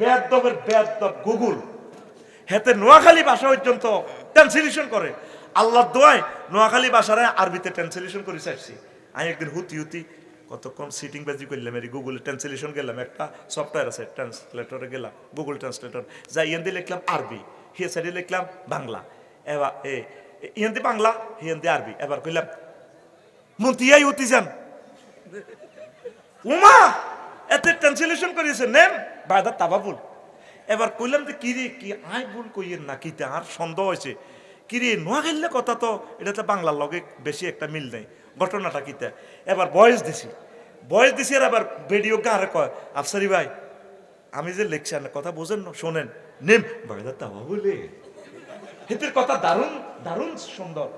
বেদবের বেদব গুগল। হেতে নোয়াখালী ভাষা পর্যন্ত ট্রান্সলেশন করে। আল্লাহর দোয়ায় নোয়াখালী ভাষারে আরবিতে ট্রান্সলেশন করে চাইছি আমি একদিন হুতি হুতি কতক্ষণ সিটিং বাজি করলাম এই গুগলে ট্রান্সলেশন গেলাম, একটা সফটওয়্যার আছে ট্রান্সলেটরে গেলাম, গুগল ট্রান্সলেটর যা ইয়ান্দি লিখলাম আরবি হিয়ে সাইডে লিখলাম বাংলা। এবার এ ইয়ান্দি বাংলা হিয়ান্দি আরবি। এবার কইলাম, মন্তিয়াই উতি যান। উমা! এতে ট্রান্সলেশন করেছে নেম বাদা তাবাবুল। এবার কইলাম যে, কিরে, কি আই ভুল কইয়েন না কিতে আর সন্দেহ হয়েছে কিরে নোয়া খেললে কথা তো এটা তো বাংলার লগে বেশি একটা মিল নেই, ঘটনাটা কিতে? এবার বয়স দিছি। বয়স দিছি আর আবার ভিডিও গারে কয়, আফসারি ভাই, আমি যে না, কথা বোঝেন না, শোনেন। নেম বাদা তাবাবুলে। হিতির কথা দারুণ দারুণ সুন্দর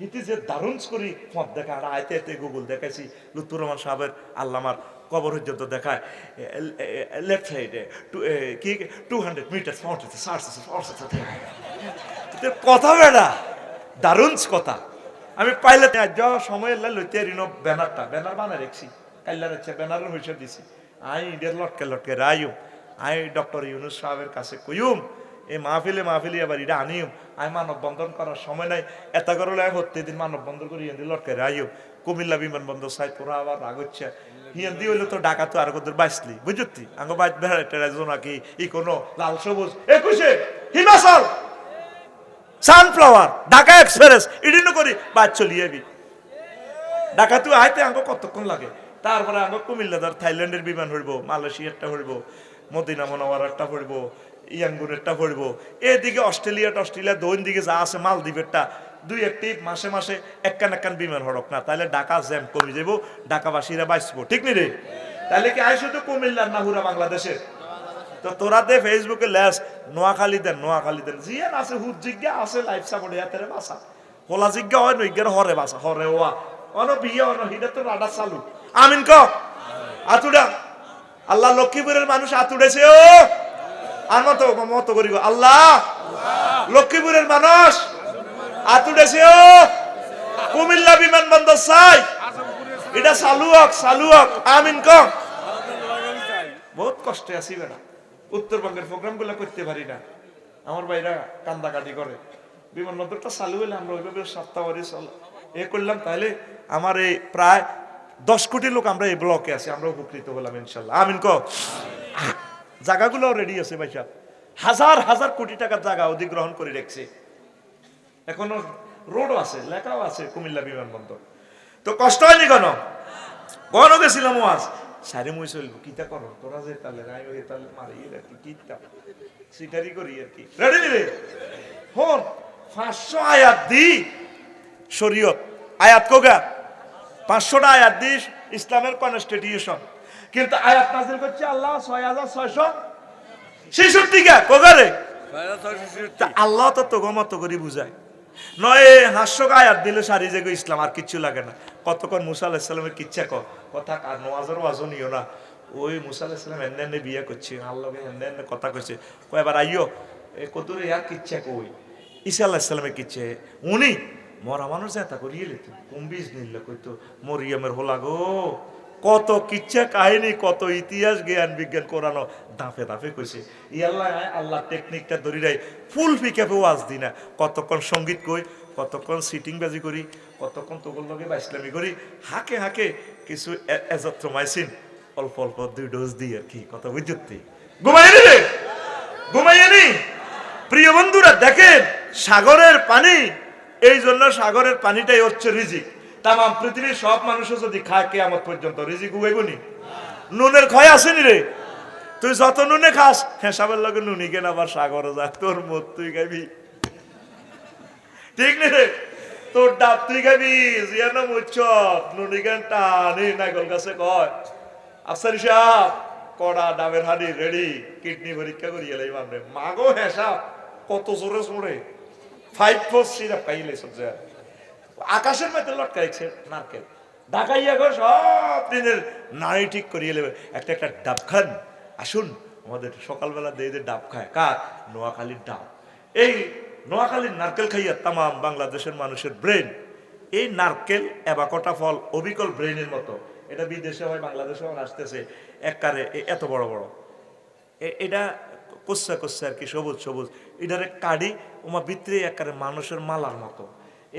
হিতি যে দারুণ করি ফোন দেখা আর আয়তে আয়তে গুগল দেখাইছি লুতুর রহমান সাহেবের আল্লামার কবর পর্যন্ত দেখায় লেফট সাইডে কি টু হান্ড্রেড মিটার কথা বেড়া, দারুণ কথা। আমি পাইলে যা সময় এলে লইতে ঋণ ব্যানারটা, ব্যানার বানা রেখছি কাইলা রেখছে ব্যানারের হইসে দিছি। আই, ইন্ডিয়ার লটকে লটকে রাইম আই, ডক্টর ইউনুস সাহেবের কাছে কইম এই মাহফিলে মাহফিলে আবার এটা আনিম। আমি মানব বন্ধন করার সময় নাই। এটা করলে হতে দিন মানব বন্ধন করি হিন্দি লটকে রাইম কুমিল্লা বিমানবন্দর সাইড তোরা আবার রাগ হচ্ছে। হিন্দি হইলে তো ডাকা তো আর কত বাইসলি, বুঝতি? আঙ্গ বাইত বেড়াইতে রাজো নাকি ই কোনো লাল সবুজ। একুশে হিমাচল! সানফ্লাওয়ার, ঢাকা এক্সপ্রেস, ইডিনো করি বাদ চলিয়ে ঢাকা তুই আইতে আঙ্গ কতক্ষণ লাগে? তারপরে আঙ্গ কুমিল্লা ধর থাইল্যান্ডের বিমান হইব, মালয়েশিয়ারটা হইব, মদিনা মনোয়ারারটা হইব। ইয়াঙ্গুরেরটা হইব এদিকে অস্ট্রেলিয়াটা অস্ট্রেলিয়া দৈন দিকে যা আছে মালদ্বীপেরটা, দুই একটি মাসে মাসে একখান একখান বিমান হড়ক না। তাহলে ঢাকা জ্যাম কমে যাব ঢাকাবাসীরা বাঁচবো। ঠিক নি রে? তাহলে কি আয় শুধু কুমিল্লার না হুরা বাংলাদেশের? তো তোরা দে ফেসবুকে লেস, নোয়াখালী দেন নোয়াখালী দেন। জিয়ান আছে, হুদ জিজ্ঞা আছে, লাইফ সাপোর্ট ইয়াতেরে বাসা হোলা জিজ্ঞা হয় নইগের হরে বাসা হরে ওয়া। অন বিয়ে, অন হিটা তো রাডা চালু। আমিন ক? আতুডা। আল্লাহ লক্ষ্মীপুরের মানুষ আতুড়েছে, ও! আর মতো মতো করিব। আল্লাহ! লক্ষ্মীপুরের মানুষ! আতুড়েছে ও! কুমিল্লা বিমানবন্দর চাই। এটা চালু হোক চালু হোক আমিন ক বহুত কষ্টে আছি বেড়া। উত্তরবঙ্গের প্রোগ্রামগুলো করতে পারি না। আমার ভাইরা কান্দাকাটি করে। বিমানবন্দরটা চালু হলে আমরা ওইভাবে সপ্তাহবারই চল এ করলাম। তাহলে আমার এই প্রায় দশ কোটি লোক আমরা এই ব্লকে আছি। আমরা উপকৃত হলাম ইনশাল্লাহ। আমিন ক জায়গাগুলো রেডি আছে ভাই সাহেব হাজার হাজার কোটি টাকার জায়গা অধিগ্রহণ করে রেখেছে। এখনও রোডও আছে লেখাও আছে কুমিল্লা বিমানবন্দর। তো কষ্ট হয়নি কেন? কখনো গেছিলাম ওয়াজ সারে মই চলবো কিতা করো? তোরা যে তাহলে রাই হয়ে তাহলে মারি আর কি কিতা সিটারি করি আর কি। রেডি রে? হন, পাঁচশো আয়াত দি শরীয়ত। আয়াত কোগা পাঁচশোটা আয়াত দি ইসলামের কনস্টিটিউশন কিন্তু আয়াত নাজিল করছে আল্লাহ ছয় হাজার ছয়শো ছেষট্টি গা কোগারে আল্লাহ তো তো গমত করি বুঝায়। নয় হাস্যক আয়াত দিলে সারি যে ইসলাম আর কিচ্ছু লাগে না। কতক্ষণ মুসা আলাহিসাল্লামের কিচ্ছা ক কথা আর নোয়াজের ওয়াজও নিও না। ওই মুসা আলাহিসাল্লাম এনে এনে বিয়ে করছে আল্লাহকে এনে এনে কথা কইছে। কয় এবার আইও এ কতুরে ইয়ার কিচ্ছা কই? ঈসা আলাহিসাল্লামের কিচ্ছে। উনি মরা মানুষ এতা করিয়ে লেত। কুম্বিজ নিল কইতো মরিয়মের হোলা গো। কত কিচ্ছা কাহিনী, কত ইতিহাস, জ্ঞান বিজ্ঞান কোরআনো দাঁপে দাঁপে কইছে। ইয়াল্লাহ আল্লাহ টেকনিকটা ধরি রাই ফুল ফিকাপে ওয়াজ দি না। কতক্ষণ সংগীত কই, কতক্ষণ সিটিং বাজি করি, কতক্ষণ তোগল লগে বা ইসলামি করি, হাঁকে হাঁকে কিছু এজত্রমাইসিন অল্প অল্প দুই ডোজ দিই আর কি, কথা বুঝতে ঘুমাইনি রে! ঘুমাইনি প্রিয় বন্ধুরা, দেখেন, সাগরের পানি এই জন্য সাগরের পানিটাই হচ্ছে রিজিক। তাম পৃথিবীর সব মানুষও যদি খায়, কেয়ামত পর্যন্ত রিজিক উবেগুনি নুনের ক্ষয় আসেনি রে। তুই যত নুনে খাস, হেসাবের লগে নুনি কেন আবার সাগরে যা তোর মত তুই খাবি। ঠিক নেই রে? তোর ডাব তুই খাবি, জিয়ান মুচ্ছ নুনি কেন টানি? নাগল গাছে কয়, আফসারি সাহেব, কড়া ডাবের হাড়ি রেডি কিডনি পরীক্ষা করি এলাই মানে মাগো হেসা কত জোরে জোরে। ফাইভ ফোর সিরাপ খাইলে সব জায়গায় আকাশের মধ্যে লটকা লটকাইছে নারকেল। ঢাকাইয়া গো, সব দিনের নারী ঠিক করিয়ে নেবে। একটা একটা ডাব খান। আসুন, আমাদের সকালবেলা দিয়ে ডাব খায়। কার? নোয়াখালীর ডাব। এই নোয়াখালীর নারকেল খাইয়া তামাম বাংলাদেশের মানুষের ব্রেন। এই নারকেল এবাকটা ফল, অবিকল ব্রেনের মতো। এটা বিদেশে হয় বাংলাদেশে আসতেছে। এককারে এত বড় বড়। এটা কোসা কোসা আর কি, সবুজ সবুজ। এটারে কাড়ি ওমা ভিতরে একারে মানুষের মালার মতো।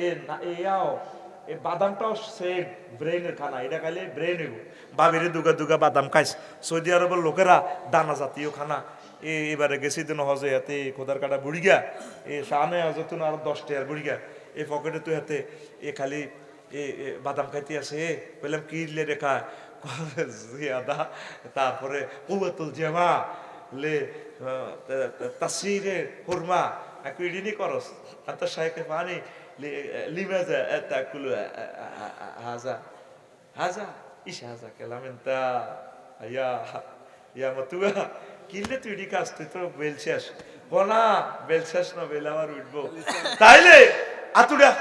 এ এয়াও এই বাদামটাও সেম ব্রেনের খানা, এটা খাইলে ব্রেন হইব। বাবিরে দুগা দুগা বাদাম খাইস সৌদি আরবের লোকেরা দানা জাতীয় খানা। এ এবারে গেছি দিন হজে হাতে খোদার কাটা বুড়িগা এ সামনে হজতুন আর দশটা আর বুড়িগা এ পকেটে তুই হাতে এ, খালি, এ এ, বাদাম খাইতে আছে। এ বললাম কি রেখা জিয়াদা, তারপরে কুয়াতুল জামা, লে তাসিরে হুরমা আকু ইডিনি করস? আন্ত শাইকে পানি লিমাজা তাকুলু হাজা হাজা ইস হাজা কেলাম এন্তা ইয়া ইয়া মতুয়া কিনলে তুই ইডি কাজ তুই তো বেলছিস বনা বেলছিস না বেল আবার উঠবো তাইলে আতুডা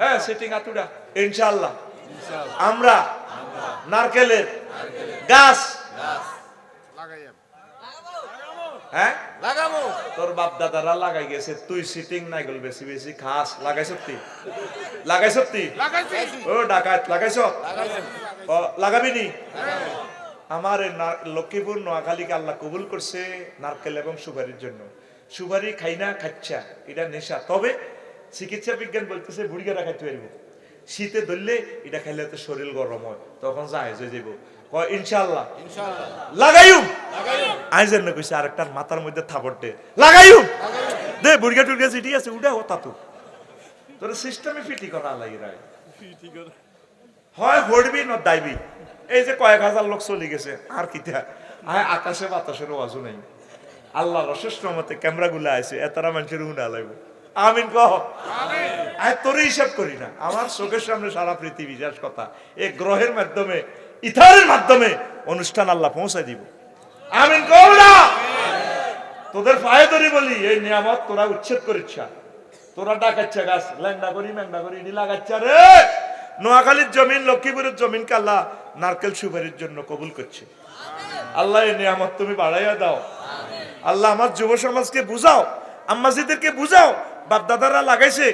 হ্যাঁ সেটিং আতুডা ইনশাআল্লাহ আমরা নারকেলের গাছ হ্যাঁ লাগাবো। তোর বাপ দাদারা লাগাই গেছে তুই সিটিং নাই গল বেশি বেশি খাস লাগাই সত্যি লাগাই সত্যি ও ডাকাত লাগাইছ? লাগাবি নি? আমার লক্ষ্মীপুর নোয়াখালীকে আল্লাহ কবুল করছে নারকেল এবং সুপারির জন্য। সুপারি খাই না খাচ্ছা এটা নেশা। তবে চিকিৎসা বিজ্ঞান বলতেছে বুড়িগারা খাইতে পারব। শীতে ধরলে এটা খাইলে তো শরীর গরম হয় তখন যায় হয়ে যাব কয় ইনশাল্লাহ ইনশাআল্লাহ। লাগাইও লাগাইও আই জন্য কইছে আরেকটার মাথার মধ্যে থাপড় দে। লাগাইও! দে বুড়িগা টুড়িগা চিঠি আছে উঠা হতা তো তোর সিস্টেমে ফিটি করা লাগি রায় হয় হড়বি ন দাইবি। এই যে কয়েক হাজার লোক চলে গেছে আর কিতা আয় আকাশে বাতাসের ওয়াজু নাই। আল্লাহ রশেষ মতে ক্যামেরা গুলা আছে এতারা মানুষের উনা লাগব। আমিন কহ। আয় তোর হিসাব করি না। আমার চোখের সামনে সারা পৃথিবী যাস কথা। এই গ্রহের মাধ্যমে ইথারের মাধ্যমে অনুষ্ঠান আল্লাহ পৌঁছায় দিব। আমিন না। তোদের পায়ে ধরি বলি, এই নিয়ামত তোরা উচ্ছেদ করিচ্ছা তোরা ডাকাচ্ছা গাছ, ল্যাংডা করি, ম্যাংডা করি ইডি রে। নোয়াখালীর জমিন, লক্ষ্মীপুরের জমিনকে আল্লাহ নারকেল সুপারির জন্য কবুল করছে। আল্লাহ এই নিয়ামত তুমি বাড়াইয়া দাও। আল্লাহ আমার যুব সমাজকে বুঝাও, আম্মাজিদেরকে বুঝাও বাপ দাদারা লাগাইছে,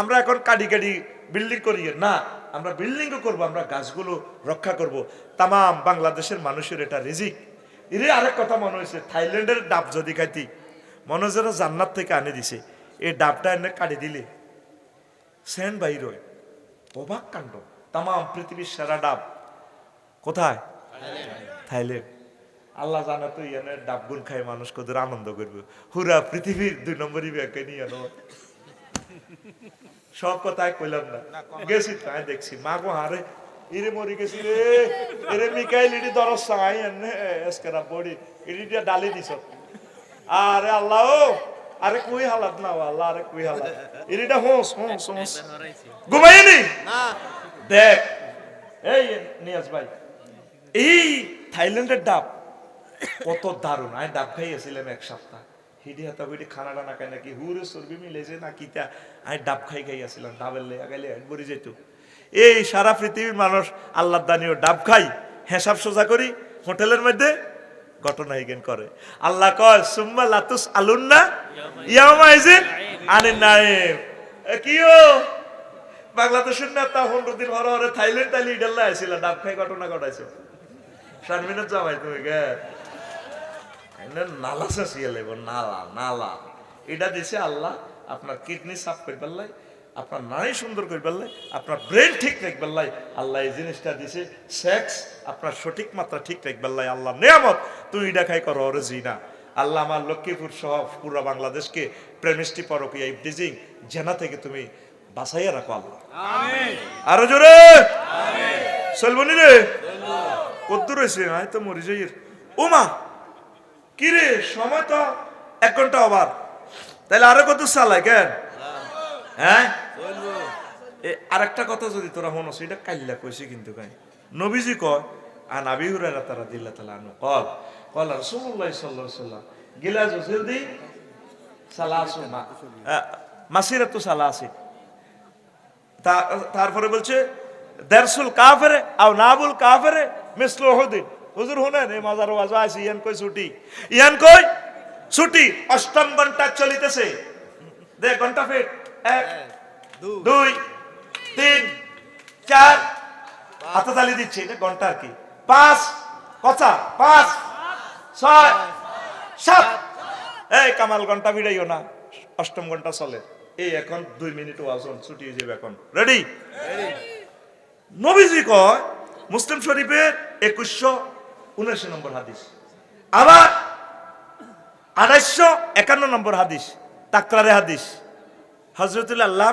আমরা এখন কাডি কাডি বিল্ডিং করি। না, আমরা বিল্ডিংও করব, আমরা গাছগুলো রক্ষা করব। তামাম বাংলাদেশের মানুষের এটা রিজিক। এরে আরেক কথা মনে হয়েছে থাইল্যান্ডের ডাব যদি খাইতি মনে হচ্ছে জান্নাত থেকে আনে দিছে এই ডাবটা এনে কাটি দিলে। সেন্ট বাইর হয় অবাক কাণ্ড তামাম পৃথিবীর সেরা ডাব। কোথায়? থাইল্যান্ড। আল্লাহ জানা তো ইয়ানে ডাবগুন খায় মানুষ কত আনন্দ করবে। হুরা পৃথিবীর দুই নম্বরই ব্যাংকে নিয়ে সব কথাই কইলাম না। গেছি তাই দেখছি। মা গো হারে ইরে মরি গেছি রে এরে মিকাইল ইডি দরস সাই এনে এসকেরা বডি ইডি দিয়া ডালি দিছ আরে আল্লাহ আরে কুই হালাত না আল্লাহ আরে কুই হালাত ইডিটা হোস হোস হোস ঘুমাইনি না দেখ এই নিয়াজ ভাই এই থাইল্যান্ডের ডাব কত দারুণ আমি ডাব খাইয়েছিলাম এক সপ্তাহ হিডি হাতা হিডি খানা টানা খাই নাকি হুরে সর্বি মিলেছে না কিতা আমি ডাব খাই খাইয়াছিলাম ডাবের লেগে গেলে বড়ি যেত এই সারা পৃথিবীর মানুষ আল্লাহ দানিও ডাব খাই হেসাব সোজা করি, হোটেলের মধ্যে ঘটনা হিগেন করে। আল্লাহ কয়, সুম্মা লাতুস আলুন্না ইয়ামাইজিন আনিন নাইম কিও বাংলাদেশের নেতা পনেরো দিন হরে হরে থাইল্যান্ড, তাইলে ইডাল্লা আসছিল ডাব খাই ঘটনা ঘটাইছো। শারমিনের যাবাই তুমি গে নালা চাষিয়ে লাগব নালা নালা। এটা দিছে আল্লাহ, আপনার কিডনি সাফ করে পারলাই আপনার নারী সুন্দর করে পারলাই আপনার ব্রেন ঠিক রাখ পারলাই আল্লাহ এই জিনিসটা দিছে। সেক্স আপনার সঠিক মাত্রা ঠিক রাখ পারলাই আল্লাহ নিয়ামত তুমি এটা খাই করো ওরে জিনা। আল্লাহ আমার লক্ষ্মীপুর সহ পুরো বাংলাদেশকে প্রেমিষ্টি পরকীয়া ইবডিজিং জেনা থেকে তুমি বাঁচাইয়া রাখো আল্লাহ। আরও জোরে? চলবনি রে? কদ্দুর রয়েছে আয় তো মরি যাই ওমা কি রে সময় তো এক ঘণ্টা আবার তাহলে আরও কত চালাই কেন? হ্যাঁ? আরেকটা কথা যদি তোরা মনে এটা কাল্লা কইছে কিন্তু কাই। নবীজি কয়, আন আবি হুরায়রা তারা দিল্লা তালা আনু কল। কল, রাসূলুল্লাহ সাল্লাল্লাহু আলাইহি ওয়াসাল্লাম, গিলাজ জলদি সালাসু মা মাসিরাতু সালাসি। তারপরে বলছে, দেরসুল কাফেরে, আও নাবুল কাফেরে, মিসলু হুদিন হুজুর হুনেন এই মাজার ওয়াজা আছে ইয়ান কই ছুটি? ইয়ান কই, ছুটি, অষ্টম ঘণ্টা চলিতেছে। দে ঘণ্টা ফিট, এক দুই তিন চার। হাততালি দিচ্ছে এটা ঘণ্টা আর কি। পাঁচ কচা পাঁচ ছয় সাত। এই কামাল ঘণ্টা ভিড়াইও না। অষ্টম ঘণ্টা চলে। এই এখন দুই মিনিট ওয়াজন ছুটি হয়ে যাবে এখন। রেডি নবীজি কয় মুসলিম শরীফের একুশশো উনআশি নম্বর হাদিস। আবার আড়াইশো একান্ন নম্বর হাদিস তাকরারে হাদিস। হজরতুল্লাহ আল্লাহ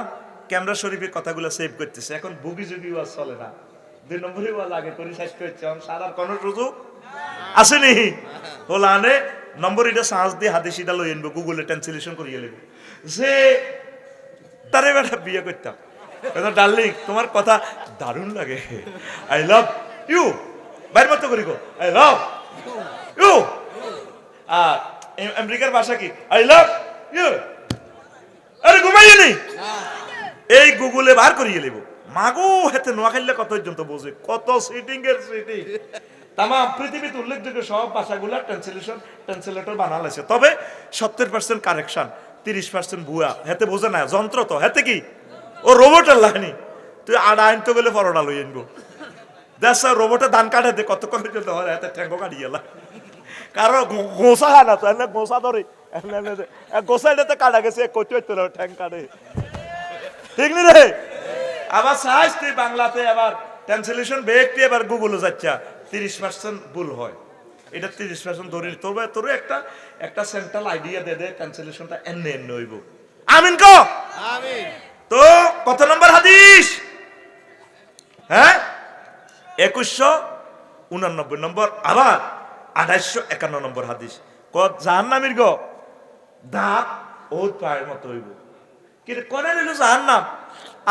ক্যামেরা শরীফের কথাগুলো সেভ করতেছে। এখন বুগি যুগি ওয়াজ চলে না। দুই নম্বরই ওয়াজ আগে করে শেষ করছে এখন সারার কোনো সুযোগ আসেনি। হল আনে, নম্বর এটা সাহস দিয়ে হাদিস এটা লই আনব গুগলে ট্রান্সলেশন করিয়ে নেব যে তারে বেটা বিয়ে করতাম। ডার্লিং, তোমার কথা দারুণ লাগে। আই লাভ ইউ বাইর মতো করি গো। আই লাভ ইউ আর আমেরিকার ভাষা কি? আই লাভ ইউ আরে ঘুমাইয়ে নেই এই গুগলে বার করিয়ে নেব মাগো, হেতে নোয়া খাইলে কত পর্যন্ত বোঝে কত সিটিং এর সিটিং তামা পৃথিবীতে উল্লেখযোগ্য সব ভাষাগুলো ট্রান্সলেশন ট্রান্সলেটর বানাল আছে। তবে সত্তর পার্সেন্ট কারেকশন তিরিশ পার্সেন্ট ভুয়া, হেতে বোঝে না, যন্ত্র তো। হেতে কি? ও রোবটের লাহানি তুই আড়া আনতে গেলে পরোটা লই আনব। দেখ রোবটে ধান কাটে দে, কতক্ষণ পর্যন্ত হয়? হাতে ঠ্যাঙ্গো কাটিয়ে এলা কারও গোসা হয় না তো, এনে গোসা ধরে। এনে গোসা এটাতে কাটা গেছে কচু ঠ্যাং কাটে। ঠিক নি রে? আবার সাহায্য তুই বাংলাতে আবার ট্রান্সলেশন ব্যক্তি এবার গুগলে যাচ্ছা। তিরিশ পার্সেন্ট ভুল হয়। এটা তিরিশ পার্সেন্ট ধরে। তোর তোর একটা একটা সেন্ট্রাল আইডিয়া দে দে ট্রান্সলেশনটা এনে এনে হইব। আমিন কো? আমিন। তো কত নম্বর হাদিস? হ্যাঁ? একুশশো উনানব্বই নম্বর। আবার আঠাইশশো একান্ন নম্বর হাদিস। কত জাহান্নামির গো? দাঁত ওত পায়ের মতো হইব। কিন্তু কনে নিল জাহান্নাম।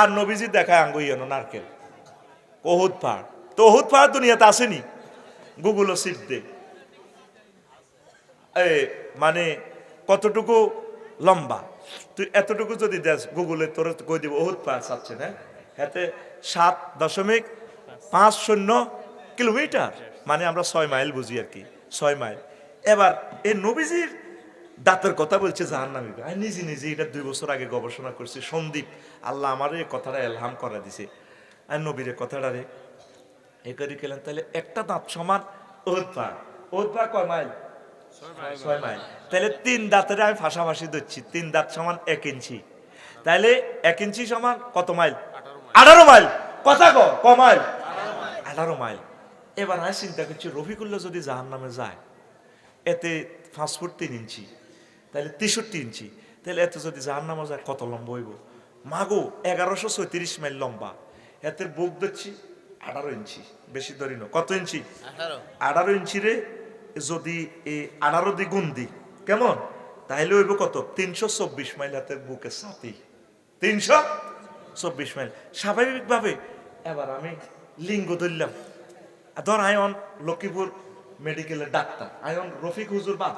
আর নবীজি দেখায় আঙ্গুইয়ানো নারকেল। ওহুদ পাহাড়। তো ওহুদ পাহাড় দুনিয়াতে আসেনি। গুগলও সিট দে মানে কতটুকু লম্বা? তুই এতটুকু যদি দেস গুগলে তোর কই দিব ওহুদ পাহাড় চাচ্ছে না? হাতে সাত দশমিক পাঁচ শূন্য কিলোমিটার। মানে আমরা ছয় মাইল বুঝি আর কি, ছয় মাইল। এবার এই নবীজির দাঁতের কথা বলছে জাহান নামি আমি নিজে নিজে এটা দুই বছর আগে গবেষণা করছি। সন্দীপ আল্লাহ আমার এই কথাটা এলহাম করা দিছে। আর নবীর কথাটা রে এ করে গেলেন তাহলে একটা দাঁত সমান ওহুদ পাহাড় ওহুদ পাহাড় কয় মাইল? ছয় মাইল। তাহলে তিন দাঁতের আমি ফাঁসাফাঁসি দিচ্ছি তিন দাঁত সমান এক ইঞ্চি। তাহলে এক ইঞ্চি সমান কত মাইল? আঠারো মাইল। কথা ক ক মাইল? আঠারো মাইল। এবার আমি চিন্তা করছি রফিকুল্লাহ যদি জাহান নামে যায় এতে পাঁচ ফুট তিন ইঞ্চি। তাহলে তেষট্টি ইঞ্চি। তাহলে এতে যদি জাহান নামে যায় কত লম্বা হইব? মাগো এগারোশো ছয়ত্রিশ মাইল লম্বা। এতে বুক দিচ্ছি আঠারো ইঞ্চি বেশি ধরি না। কত ইঞ্চি? আঠারো। ইঞ্চি রে যদি এই আঠারো দি গুণ দি। কেমন? তাহলে হইব কত? তিনশো চব্বিশ মাইল হাতে বুকে সাথী তিনশো চব্বিশ মাইল। স্বাভাবিকভাবে এবার আমি লিঙ্গ ধরলাম। ধর আয়ন লক্ষ্মীপুর মেডিকেলের ডাক্তার। আয়ন রফিক হুজুর বাদ।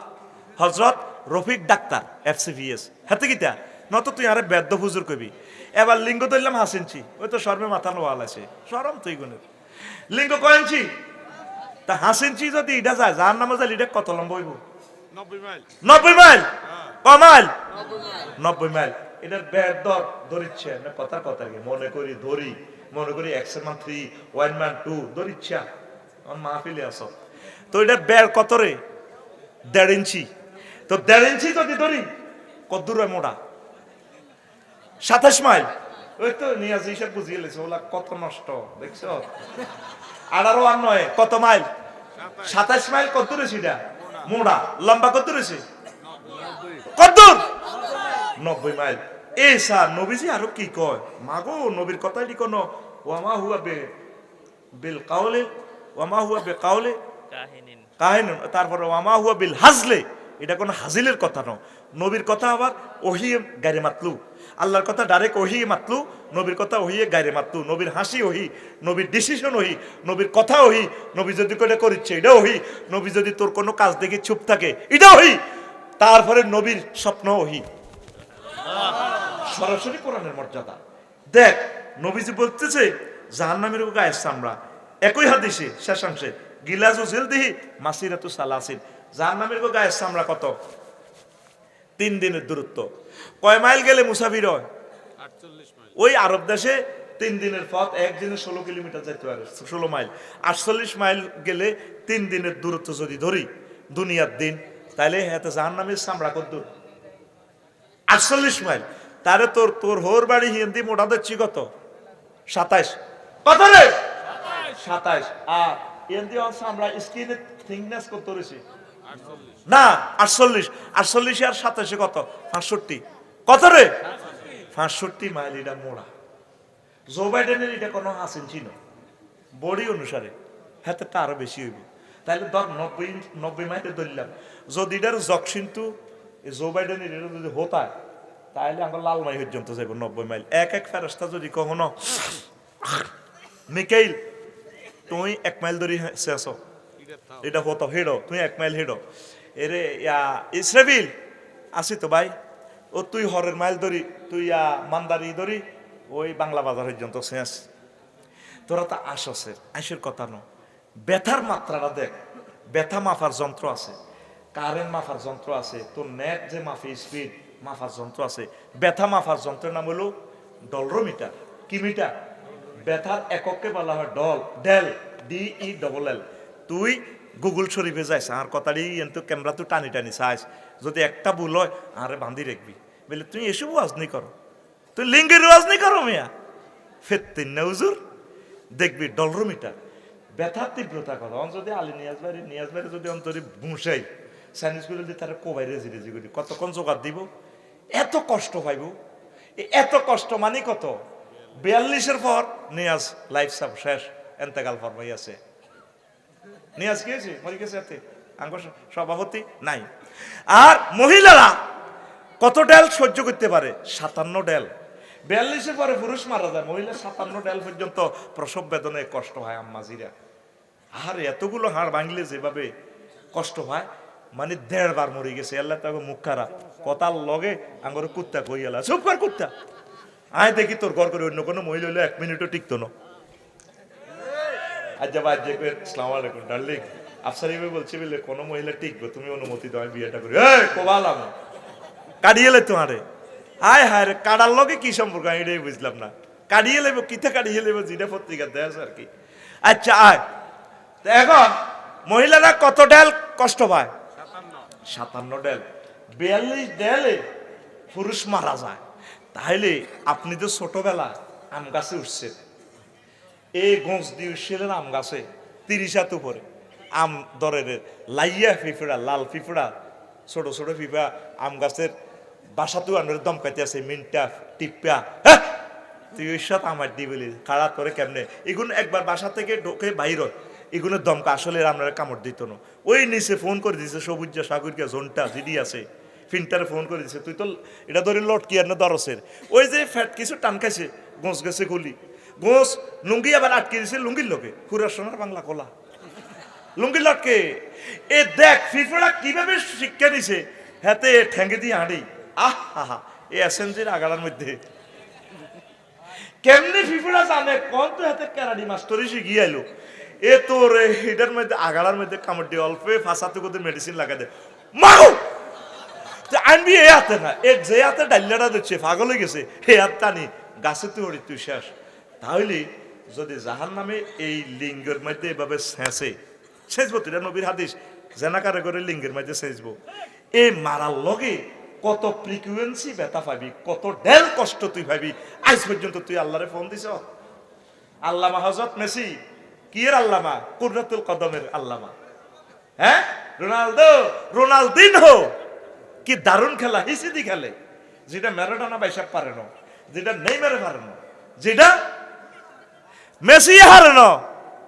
হজরত রফিক ডাক্তার এফসিভিএস হাতে কিতা? নত তুই আরে বেদ্য হুজুর কবি। এবার লিঙ্গ ধরলাম হাস ইঞ্চি। ওই তো সর্বে মাথা নোয়াল আছে। সরম তুই গুণের। লিঙ্গ কয় ইঞ্চি? তা হাস ইঞ্চি যদি এটা যায় যার নামে যায় এটা কত লম্বা হইব? নব্বই মাইল। নব্বই মাইল? ক মাইল? নব্বই মাইল। এটার ব্যাট দর ধরিচ্ছে। না কথার কথা কি? মনে করি ধরি। মনে করি এক্স মান থ্রি ওয়ান মান টু ধরিচ্ছা। আমার মাহফিলে আসো তো এটা ব্যাট কত রে? দেড় ইঞ্চি। তো দেড় ইঞ্চি যদি ধরি কত দূর হয় সাতাশ মাইল। ওই তো নিয়াজ হিসাব বুঝিয়ে লেছে ওলা কত নষ্ট দেখছ? আঠারো আর নয় কত মাইল? সাতাশ মাইল কত দূরে সেটা মোড়া লম্বা কত দূরেছে কত দূর? নব্বই মাইল। এই স্যার নবীজি আরও কি কয়? মাগো নবীর কথাটি কোনো। ওয়ামা হুয়া বে বিল কাউলে ওয়ামা হুয়া বে কাউলে। কাহিনী। কাহিনী তারপরে ওয়ামা হুয়া বিল হাজলে। এটা কোনো হাজিলের কথা নয়। নবীর কথা আবার ওহিয়ে গায়ে মাতলু। আল্লাহর কথা ডাইরেক্ট ওহিয়ে মাতলু, নবীর কথা ওহিয়ে গায়ে মাতলু। নবীর হাসি ওহি, নবীর ডিসিশন ওহি, নবীর কথা ওহি, নবী যদি করে করিচ্ছে এটা ওহি, নবী যদি তোর কোনো কাজ দেখে চুপ থাকে এটা ওহি। তারপরে নবীর স্বপ্ন ওহি। সরাসরি কোরআনের মর্যাদা। দেখ, নবীজি বলতেছে, জাহান্নামের গায়ের চামড়া। একই হাদিসে, শেষাংশে, গিলাজ ও জিলদিহি মাসিরাতু সালাসিন। জাহান্নামের গায়ের চামড়া কত? তিন দিনের দূরত্ব। কয় মাইল গেলে মুসাফির হয়? ওই আরব দেশে তিন দিনের পথ একদিনে ষোলো কিলোমিটার যেতে পারে, ষোলো মাইল। আটচল্লিশ মাইল গেলে তিন দিনের দূরত্ব যদি ধরি, দুনিয়ার দিন, তাইলে হেতে জাহান নামের চামড়া কদ্দুর আটচল্লিশ মাইল। তারে তোর তোর হোর বাড়ি হিন্দি মোটা দিচ্ছি কত? সাতাইশ। কত রে? সাতাইশ। আর হিন্দি অংশ আমরা স্কিনে থিংনেস কত রয়েছে? না, আটচল্লিশ। আটচল্লিশে আর সাতাশে কত? পাঁচষট্টি। কত রে? পাঁচষট্টি মাইল এটা মোড়া। জো বাইডেনের এটা কোনো হাসিন ছিল? বডি অনুসারে। তা আরও বেশি হইব। তাহলে ধর নব্বই নব্বই মাইলে ধরলাম। যদি এটার জকসিন্তু জো বাইডেনের এটা যদি হতায় তাহলে আমরা লালমাই পর্যন্ত যাইব নব্বই মাইল। এক এক ফেরস্তা যদি কখনো, মিকাইল, তুই এক মাইল ধরি হ। এটা হতো হেডো তুই এক মাইল হেডো এরে ইয়া ইসরাবিল আসি তো ভাই ও তুই হরের মাইল ধরি তুই ইয়া মান্দারি ধরি ওই বাংলা বাজার পর্যন্ত শেষ তোরা তো আসসের আইসের কথা ন ব্যথার মাত্রাটা দেখ। ব্যথা মাফার যন্ত্র আছে। কারেন্ট মাফার যন্ত্র আছে। তোর নেট যে মাফি স্পিড মাফার যন্ত্র আছে। ব্যথা মাফার যন্ত্রের নাম হলো ডলরোমিটার কি মিটার ব্যথার এককে বলা হয় dol dell D E double L তুই গুগল শরীফে যাইস, আর কথাটি কিন্তু ক্যামেরা তুই টানি টানি চাইস। যদি একটা ভুল হয়, আরে বান্ধি রাখবি। বলে, তুই এসব ওয়াজনি করো। তুই লিঙ্গের ওয়াজনি করো মিয়া। ফেত্তিন না হুজুর, দেখবি ডলরোমিটার। ব্যথার তীব্রতা কথা অন যদি আলী নিয়াজ বাড়ি নিয়াজ যদি অন্তরে বুসাই সাইনিস করে যদি তারা কোবাই রেজি রেজি করি, কতক্ষণ জোগাড় দিব? এত কষ্ট পাইব? এত কষ্ট মানে কত? বিয়াল্লিশের পর নিয়াজ লাইফ সাব শেষ, এন্তেকাল ফরমাই আছে নিয়াজ কি হয়েছে? মরি গেছে এতে সভাপতি নাই। আর মহিলারা কত ডেল সহ্য করতে পারে? সাতান্ন ডেল। বিয়াল্লিশের পরে পুরুষ মারা যায় মহিলা সাতান্ন ডেল পর্যন্ত প্রসব বেদনায় কষ্ট হয় আম্মাজিরা। আর এতগুলো হাড় ভাঙলে যেভাবে কষ্ট হয় মানে দেড় বার মরে গেছে। আল্লাহ তাকে মুখ কথার লগে আঙ্গর কুত্তা কই এলা চুপ কর কুত্তা। আয় দেখি তোর ঘর করে অন্য কোনো মহিলা হলে এক মিনিটও টিকতো না। আজ যাবা আজ যে সালাম আলাইকুম, ডার্লিং। আফসার ইবে বলছি বলে কোনো মহিলা টিকবে, তুমি অনুমতি দাও, আমি বিয়েটা করি। এই কোবালাম কাটিয়ে লে তোমারে। হায় হায় রে, কাটার লগে কি সম্পর্ক? আমি এটাই বুঝলাম না। কাটিয়ে লেবো কিতে কাটিয়ে লেবো যেটা পত্রিকা দেয় আর কি? আচ্ছা আয়। তো এখন মহিলারা কত ডেল কষ্ট পায়? সাতান্ন। ডেল। বিয়াল্লিশ ডেলে পুরুষ মারা যায়। তাহলে আপনি তো ছোটবেলা আম গাছে উঠছেন। এই গোঁস দিয়ে উঠছিলেন আম গাছে তিরিশ হাত উপরে। আম দরের লাইয়া ফিফড়া লাল ফিফড়া ছোট ছোট ফিফা আম গাছের বাসাতেও আনের দমকাইতে আছে, মিনটা টিপা হ্যাঁ! তুই ওই সাথে আমার দি বলি কাড়া করে কেমনে? এগুলো একবার বাসা থেকে ঢোকে বাইর এগুলো দমকা আসলে আপনারা কামড় দিত না। ওই নিচে ফোন করে দিছে, সবুজ সাগরিকা জোনটা, জিডি আছে। ফিনটারে ফোন করে দিছে, তুই তো এটা ধরে লটকি আর না দরসের। ওই যে ফ্যাট কিছু টান খাইছে গোঁস গেছে গুলি। গোঁস, লুঙ্গি আবার আটকে দিছে, লুঙ্গির লোকে খুরার সোনার বাংলা কলা। লুঙ্গি লটকে। এ দেখ ফিফড়া কীভাবে শিক্ষা দিছে? হাতে ঠ্যাঙ্গে দিয়ে হাঁড়ি। আহ, হা এ এসেন্সির আগাড়ার মধ্যে। কেমনি ফিফড়া জানে? কোন তো হাতে ক্যারাডি মাস্টরি শিখি আইলো। এ তোর এটার মধ্যে আগাড়ার মধ্যে কামড় দিয়ে অল্পে ফাঁসাতে করতে মেডিসিন লাগা দে। তো আনবি এ হাতে না, এ যে হাতে ডাল্লাটা দিচ্ছে পাগল হয়ে গেছে হে হাত টানি, গাছে তুই তুই শেষ। তাহলে যদি জাহান নামে এই লিঙ্গের মধ্যে এভাবে শেষে সেচবো তুই এটা নবীর হাদিস, জেনাকারে করে লিঙ্গের মধ্যে সেচবো এই মারার লগে কত ফ্রিকুয়েন্সি ব্যথা পাবি, কত ডেল কষ্ট তুই পাবি, আজ পর্যন্ত তুই আল্লাহরে ফোন দিছ? আল্লামা হজরত মেসি কি এর আল্লামা? কুর্রাতুল কদমের আল্লামা। হ্যাঁ? Ronaldo, Ronaldinho. কি দারুণ খেলা, হিসিদি খেলে। যেটা ম্যারাডোনা বাইসাব পারে না যেটা নেই মেরে পারে না যেটা মেসি হারে না।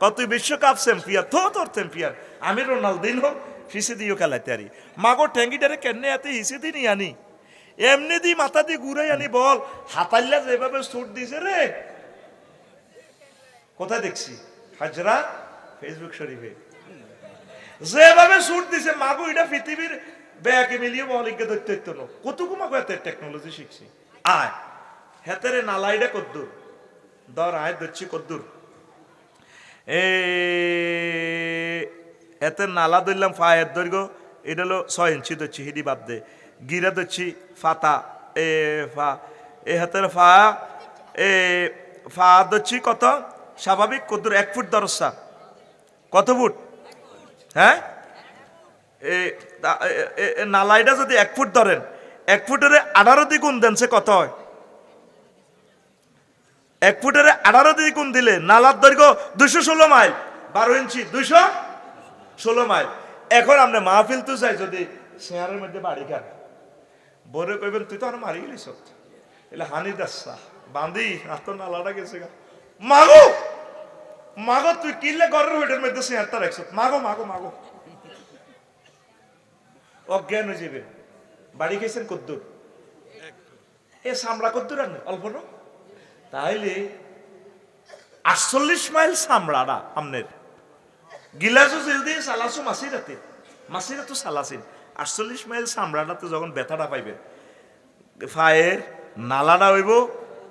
কত বিশ্বকাপ চ্যাম্পিয়ন তো তোর চ্যাম্পিয়ন। আমি রোনালদিন হোক হিসি দিও খেলাইতে আরি মাগো ট্যাঙ্গিটারে কেনে এতে হিসি দি আনি। এমনি দি মাথা দি ঘুরাই আনি বল। হাতাল্লা যেভাবে সুট দিছে রে। কোথায় দেখছি? হাজরা ফেসবুক শরীফে। যেভাবে সুট দিছে, মাগো এটা পৃথিবীর ব্যাকে মিলিয়ে মলিককে ধরতে হইতো না। কতকু মাগো এত টেকনোলজি শিখছি। আয়, হেতারে নালাইটা কদ্দুর। দর আয় ধরছি কদ্দুর। এ, এতে নালা ধরলাম ফায়ের দৈর্ঘ্য, এটা হলো ছয় ইঞ্চি ধরছি, হিডি বাদ দে। গিরা ধরছি ফাতা, এ, ফা, এ হাতের ফা, এ, ফা ধরছি কত? স্বাভাবিক কদ্দুর, এক ফুট দরসা। কত ফুট? হ্যাঁ? নালাইটা যদি এক ফুট ধরেন, এক ফুটের আঠারো দেন সে কত হয়? এক ফুটের আঠারো দ্বিগুণ দিলে নালার দৈর্ঘ্য দুশো ষোলো মাইল, বারো ইঞ্চি দুইশো ষোলো মাইল। এখন আপনি মাহফিল তো চাই যদি শেয়ারের মধ্যে বাড়ি খান। বরে কইবেন, তুই তো আর মারি গেলিস এলে হানি দাসা বান্ধি আর তো নালাটা গেছে গা। মাগো মাগো, তুই কিনলে ঘরের হোটের মধ্যে শেয়ারটা রাখছ মাগো মাগো মাগো। অজ্ঞান হয়ে যাবে বাড়ি খেয়েছেন কদ্দুর? এ সামলা কদ্দুর আনে, অল্প না? তাইলে আটচল্লিশ মাইল সামড়াটা আমনের গিলাসও জেল দিয়ে চালাছো মাসিরাতে মাসিরাতো চালাছিল আটচল্লিশ মাইল সামড়াটাতে যখন ব্যথাটা পাইবে, ফায়ের নালাটা হইব,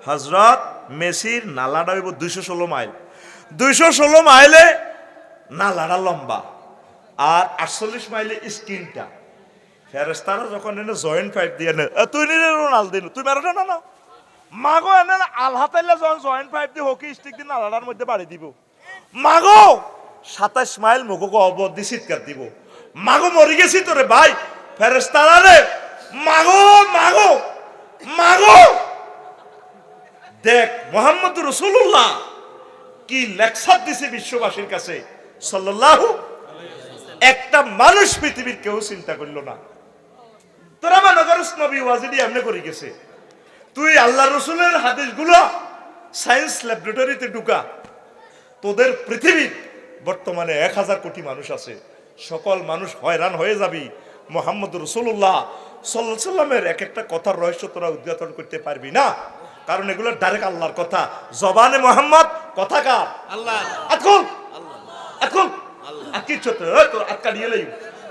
হজরত মেসির নালাডা হইব দুইশো ষোলো মাইল। দুইশো ষোলো মাইলে নালাডা লম্বা আর আটচল্লিশ মাইলে স্কিনটা। ফেরেস্তারা যখন এনে জয়েন্ট ফাইট দিয়ে তুই নিলে রোনালদিনো? তুই মেরো না না। মাগো, এনে আলহাতাইলে যখন জয়েন্ট ফাইট দিয়ে হকি স্টিক দিয়ে নালাটার মধ্যে বাড়ি দিব। মাগো সাতাশ মাইল মুখকে অবধি চিৎকার দিব। মাগো, মরি গেছি তোরে ভাই ফেরেস্তারা রে। মাগো মাগো মাগো। দেখ, মোহাম্মদ রসুল্লাহ কি লেকচার দিছে বিশ্ববাসীর কাছে। সাল্লাল্লাহু একটা মানুষ পৃথিবীর কেউ চিন্তা করল না। তোরা মনে নবী ওয়াজিদি এমনি করে গেছে। তুই আল্লাহ রসুলের হাদিসগুলো সায়েন্স ল্যাবরেটরিতে ঢুকা। তোদের পৃথিবীর বর্তমানে এক হাজার কোটি মানুষ আছে। সকল মানুষ হয়রান হয়ে যাবি। মোহাম্মদ রসুল্লাহ সাল্লাহ সাল্লামের এক একটা কথার রহস্য তোরা উদ্ঘাটন করতে পারবি না। কারণ এগুলো ডাইরেক্ট আল্লাহর কথা। জবানে মোহাম্মদ কথা কার? আল্লাহ। আতকুল আতকুল ছোট তোর আতকা নিয়ে লই।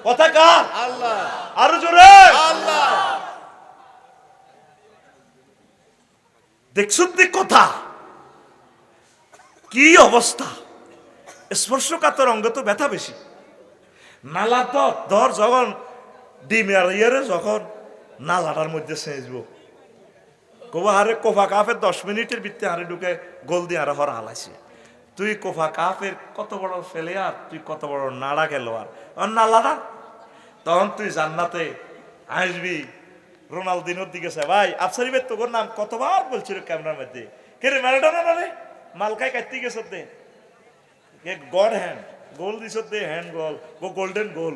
কথা কার? আল্লাহ। আরও জোরে। আল্লাহ। দেখছুন কথা। কি অবস্থা? স্পর্শকাতর অঙ্গ তো ব্যথা বেশি। নালা তো ধর যখন ডিমের ইয়ারে যখন নালাটার মধ্যে সেঁচবো কবা হারে কোফা কাফের দশ মিনিটের ভিত্তি হারে ঢুকে গোল দিয়ে আরে হরা হালাইছে। তুই কোফা কাফের কত বড় ফেলে আর তুই কত বড় নাড়া খেলোয়ার আর নালাটা? তখন তুই জান্নাতে আসবি রোনালদিনোর দিকে ভাই আফসারিবের তোর নাম কতবার বলছিল ক্যামেরার মধ্যে? কে রে ম্যারাডোনা না রে? মালকাই কাটতে গেছ দে গড হ্যান্ড গোল দিছ দে hand goal. Go golden goal.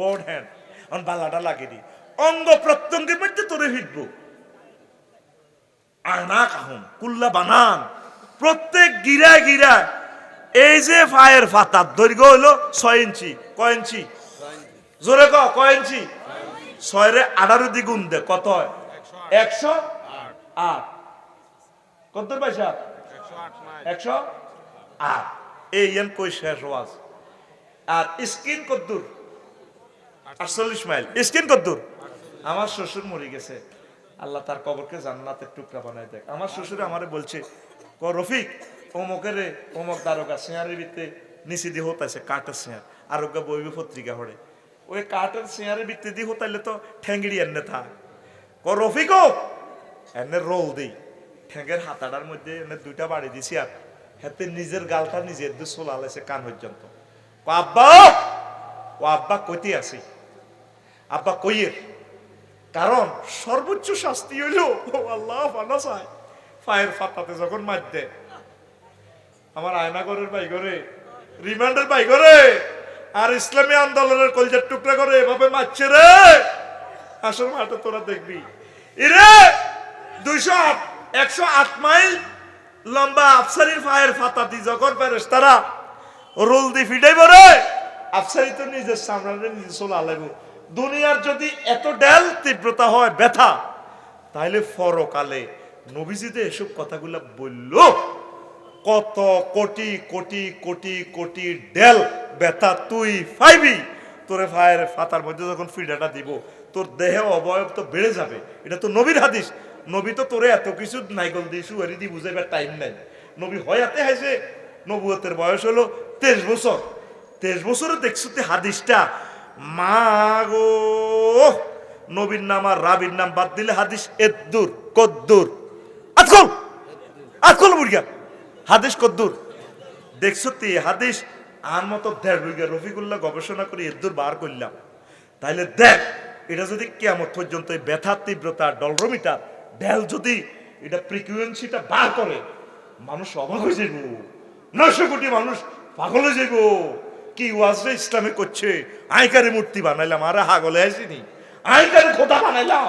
God hand on বালাটা লাগেনি। অঙ্গ প্রত্যঙ্গের মধ্যে তোরে ফিরবো আয়না কাহন কুল্লা বানান। প্রত্যেক গিরা গিরা এই যে ফায়ের ফাতার দৈর্ঘ্য হলো ছয় ইঞ্চি। কয় ইঞ্চি। জোরে ক কয় ইঞ্চি? ছয়রে আঠারো দ্বিগুণ দে, কত একশো আট। কত পয়সা একশো আট। এই এন কই শেষ ওয়াজ? আর স্কিন কদ্দুর? আটচল্লিশ মাইল। স্কিন কদ্দুর? আমার শ্বশুর মরে গেছে। আল্লাহ তার কবরকে জান্নাতের টুকরা বানায় দেখ আমার শ্বশুর আমারে বলছে, ক, রফিক, অমুকের অমুক দারোগা সিঁয়ারের ভিতরে নিচে দিয়ে হতাছে কাঠের সিঁয়ার। আরোগ্য বইবে পত্রিকা হরে। ওই কাঠের সিঁয়ারের ভিতরে দিয়ে হতাইলে তো ঠ্যাঙ্গিড়ি এনে থাক ক রফিকও, এনে রোল দেই। ঠ্যাঙ্গের হাতাটার মধ্যে এনে দুইটা বাড়ি দিছি আর হাতে নিজের গালটা নিজের দিয়ে সোলালেছে কান পর্যন্ত। ক আব্বা ও আব্বা কইতে আছি আব্বা কইয়ের, কারণ সর্বোচ্চ শাস্তি হইল, ও আল্লাহ বানা চায় ফায়ের ফাতাতে যখন মার দেয় আমার আয়নাগরের বাই করে রিমান্ডের বাই করে আর ইসলামী আন্দোলনের কলজার টুকরা করে এভাবে মারছে রে। আসল মাঠে তোরা দেখবি। ইরে, দুইশো একশো আট মাইল লম্বা আফসারির ফায়ের ফাতাতি যখন প্যারেস তারা রোল দি ফিটাইব রে। আফসারি তো নিজের সামনে নিজে চলে আলাইব। দুনিয়ার যদি এত ডেল তীব্রতা হয়, ব্যথা, তাইলে ফরকালে নবীজিতে এসব কথাগুলো বলল। কত কোটি কোটি কোটি কোটি ডেল ব্যথা তুই পাইবি? তোরে ফায়ের ফাতার মধ্যে যখন ফিডাটা দিব, তোর দেহে অবয়ব তো বেড়ে যাবে। এটা তো নবীর হাদিস। নবী তো তোরে এত কিছু নাইকল দিয়ে সুয়ারি দিয়ে বুঝাইবার টাইম নাই। নবী হয় হয়াতে হাইছে, নবুয়তের বয়স হলো তেইশ বছর। তেইশ বছরে দেখছ তে হাদিসটা? মা গো! নবীর নাম আর রাবির নাম বাদ দিলে হাদিস এদ্দুর, কদ্দুর। আজকল আজকল মুরগা! হাদিস কদ্দুর। দেখছ তে হাদিস আর মতো দেড় রফিকুল্লাহ গবেষণা করে এদ্দুর বার করলাম। তাইলে দেখ, এটা যদি কেমন পর্যন্ত এই ব্যথার তীব্রতা ডলরোমিটার ডেল যদি এটা ফ্রিকুয়েন্সিটা বার করে, মানুষ অবাক হয়ে যাইব। নশো কোটি মানুষ পাগল হয়ে যাইব। কি ওয়াজরে ইসলামে করছে? আইকারে মূর্তি বানাইলাম, আরে হাগলে আসিনি। আইকারে খোদা বানাইলাম।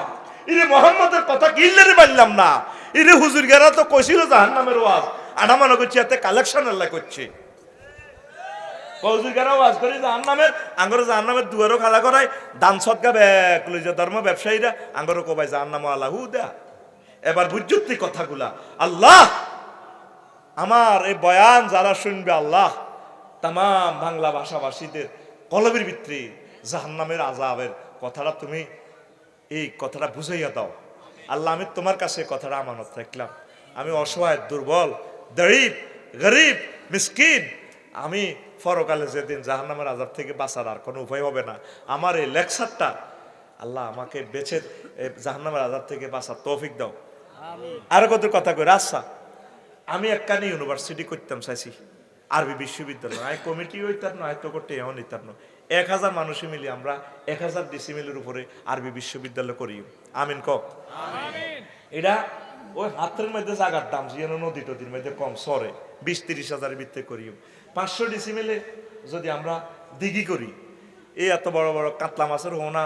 ইরে মোহাম্মদের কথা কিল্লারে বানলাম না। ইরে হুজুর গেরা তো কইছিল জাহান নামের ওয়াজ। আনা মনে করছি। এতে কালেকশন আল্লাহ করছে হুজুর গেরা ওয়াজ করে জাহান নামের কবাই আল্লাহু এবার আল্লাহ! আমার এই বয়ান যারা শুনবে আল্লাহ তাম বাংলা ভাষাভাষীদের কলবের ভিত্তি জাহান্নামের আজাবের কথাটা তুমি এই কথাটা বুঝাইয়া দাও। আল্লাহ, আমি তোমার কাছে কথাটা আমানত রাখলাম। আমি অসহায়, দুর্বল দরিব গরিব মিসকিন। আমি পরকালে যেদিন জাহান্নামের আজাব থেকে বাঁচার আর কোনো উপায় হবে না। আমার এই লেকচারটা আল্লাহ আমাকে বেছে জাহান্নামের আজাব থেকে বাঁচার তৌফিক দাও। আর কত কথা কই আচ্ছা আমি একখানি ইউনিভার্সিটি করতাম চাইছি। আরবি বিশ্ববিদ্যালয়। আই কমিটি হইতার না আয়ত্ত করতে এমন হইতার না এক হাজার মানুষে মিলে আমরা এক হাজার ডিসিমিলের উপরে আরবি বিশ্ববিদ্যালয় করি। আমিন ক এটা ওই হাতের মধ্যে জাগার দাম যেন নদী টদির মধ্যে কম সরে, বিশ তিরিশ হাজারের ভিত্তি করি। পাঁচশো ডিসিমিলে যদি আমরা দিঘি করি এই এত বড় বড় কাতলা মাছের হোনা,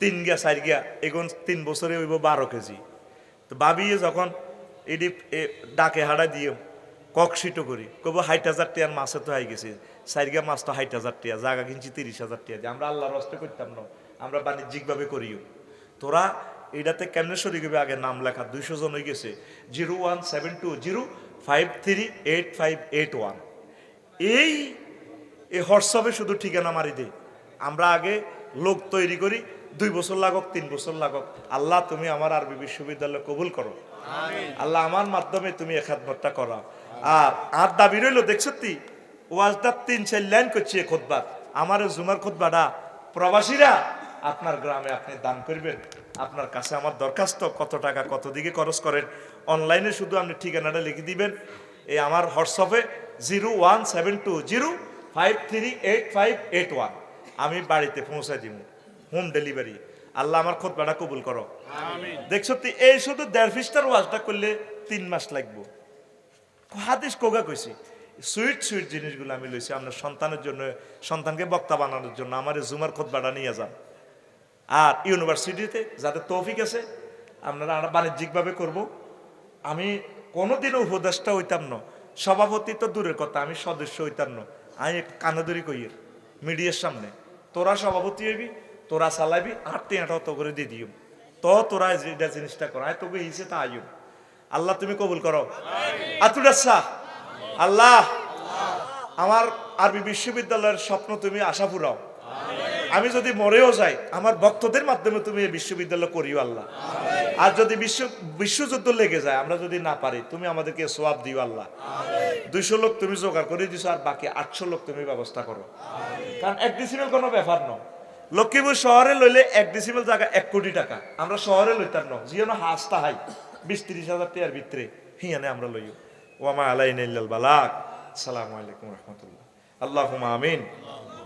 তিন গিয়া, চার গিয়া এগুন তিন বছরে হইব বারো কেজি। তো ভাবিয়ে যখন এডি ডাকে হাড়া দিয়ে কক সিটো করি কব হাইট হাজার টিয়ার মাছে তো হাই গেছে গিয়া মাছ তো হাইট হাজার টিয়া জায়গা কিনছি তিরিশ হাজার টিয়া দিয়ে। আমরা আল্লাহর হস্তে করতাম না, আমরা বাণিজ্যিকভাবে করিও। তোরা এটাতে কেমনে হবে আগে নাম লেখা দুইশো জন হয়ে গেছে। Zero one seven two zero five three eight five eight one. এই এই হোয়াটসঅ্যাপে শুধু ঠিকানা মারি দেই আমরা আগে লোক তৈরি করি দুই বছর লাগক তিন বছর লাগক। আল্লাহ তুমি আমার আরবি বিশ্ববিদ্যালয় কবুল করো। আল্লাহ আমার মাধ্যমে তুমি একাত্মতা করো আর আর দাবি রইল দেখছ তুই ওয়াজটা তিন চার লাইন করছি এ খোদবার। আমার জুমার খোদবাটা। প্রবাসীরা আপনার গ্রামে আপনি দান করবেন। আপনার কাছে আমার দরখাস্ত কত টাকা কত দিকে খরচ করেন। অনলাইনে শুধু আপনি ঠিকানাটা লিখে দিবেন। এই আমার হোয়াটসঅ্যাপে zero one seven two zero five three eight five eight one. আমি বাড়িতে পৌঁছাই দিব। Home delivery. আল্লাহ আমার খোদবাটা কবুল করো। দেখছ তুই এই শুধু দেড় ফিস্টার ওয়াজটা করলে তিন মাস লাগবো। হাদিস কোগা কইছি? সুইট সুইট জিনিসগুলো আমি লইছি। আপনার সন্তানের জন্য সন্তানকে বক্তা বানানোর জন্য। আমার জুমার খোদবাটা নিয়ে যান। আর ইউনিভার্সিটিতে যাদের তৌফিক আছে আপনারা আমরা বাণিজ্যিকভাবে করব। আমি কোনোদিনও উপদেষ্টা হইতাম না। সভাপতি তো দূরের কথা আমি সদস্য হইতাম না। আমি কানাদুরি কইয়ের মিডিয়ার সামনে। তোরা সভাপতি হইবি তোরা চালাবি আটটি আটা তো করে দিয়ে দিও। তো তোরা যেটা জিনিসটা কর তোকে হিসে তা আয়ু আল্লাহ তুমি কবুল করো। শাহ আল্লাহ আমার আরবি বিশ্ববিদ্যালয়ের স্বপ্ন তুমি আশা ফুরাও আমি যদি মরেও যাই আমার ভক্তদের মাধ্যমে তুমি এই বিশ্ববিদ্যালয় করিও আল্লাহ। আর যদি বিশ্ব বিশ্বযুদ্ধ লেগে যায় আমরা যদি না পারি তুমি আমাদেরকে সোয়াব দিও আল্লাহ। দুইশো লোক তুমি জোগাড় করে দিছো আর বাকি আটশো লোক তুমি ব্যবস্থা করো। কারণ এক ডিসিমেল কোনো ব্যাপার নয়। লক্ষ্মীপুর শহরে লইলে এক ডিসিমেল জায়গা এক কোটি টাকা। আমরা শহরে লইতাম ন। জিয়ানো হাসতা হাই বিশ তিরিশ হাজার টাকার ভিতরে হিয়ানে আমরা লইও। ওয়ামা আলাইন বালাক সালামু আলাইকুম রহমতুল্লাহ। আল্লাহ আমিন।